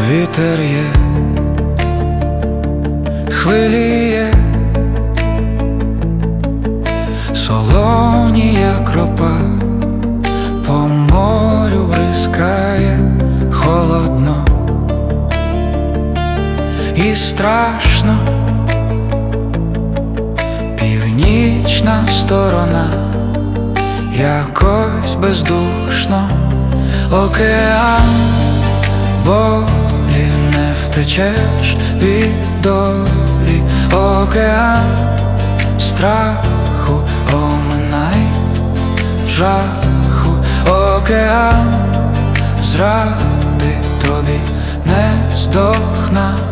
Вітер є, хвилі є, солоні, як по морю бризкає холодно і страшно, північна сторона, якось бездушно, океан болі не втечеш від долі, океан страху оминай жаху, океан зради тобі не здохнати,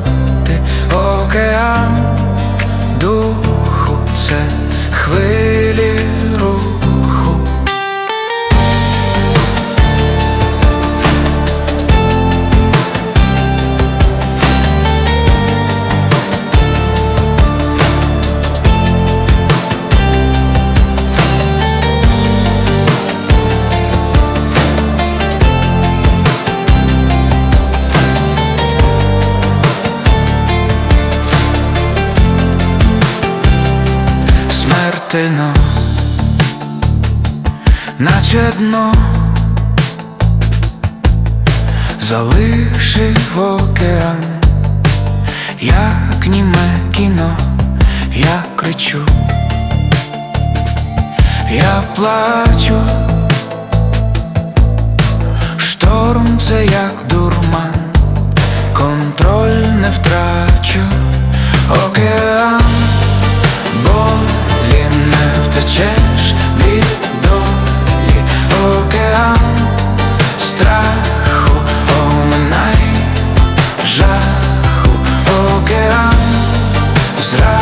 смертельно, наче дно залишив океан, як німе кіно, я кричу, я плачу, шторм це як дурман, контроль не втратив I.